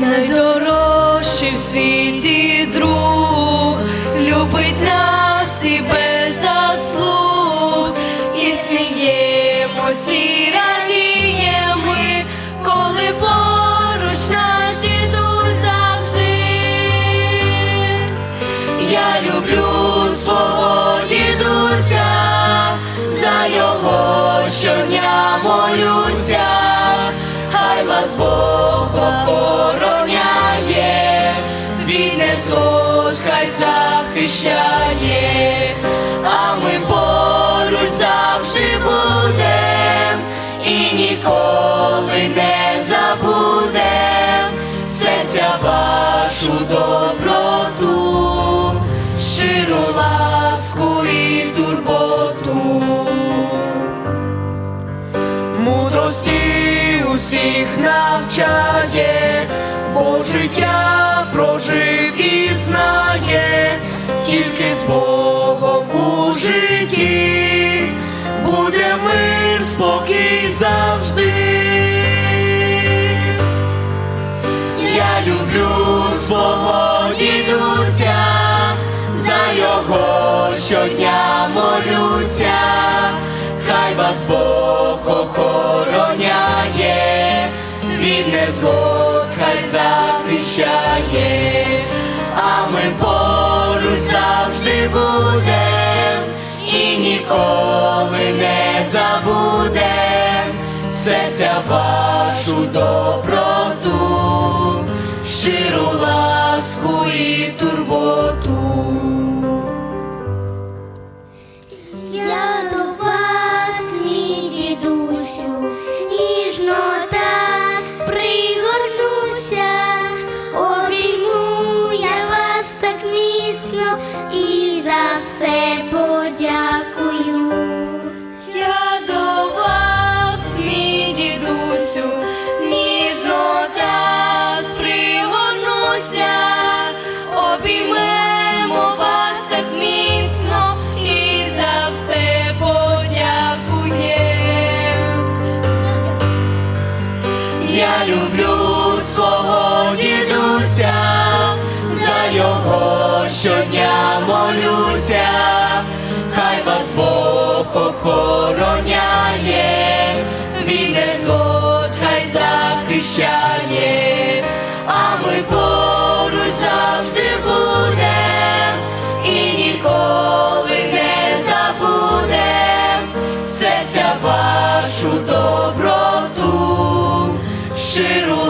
найдорожчий в світі друг, любить нас і без заслуг, і сміємося, і радіємо коли поруч наш діду завжди. Я люблю свого дідуся, за його щодня молю вас Бог охороняє, від незгод хай захищає, а ми поруч завжди будем і ніколи не забудем серця вашу доброту, щиру ласку і турботу. мудрості усіх навчає, бо життя прожив і знає, тільки з Богом у житті буде мир, спокій завжди. Я люблю свого дідуся, за його щодня від незгод хай захищає, а ми поруч завжди будем і ніколи не забудем. Серця вашу доброту, люблю свого дідуся, за його щодня молюся, доброту, щиру ласку і турботу.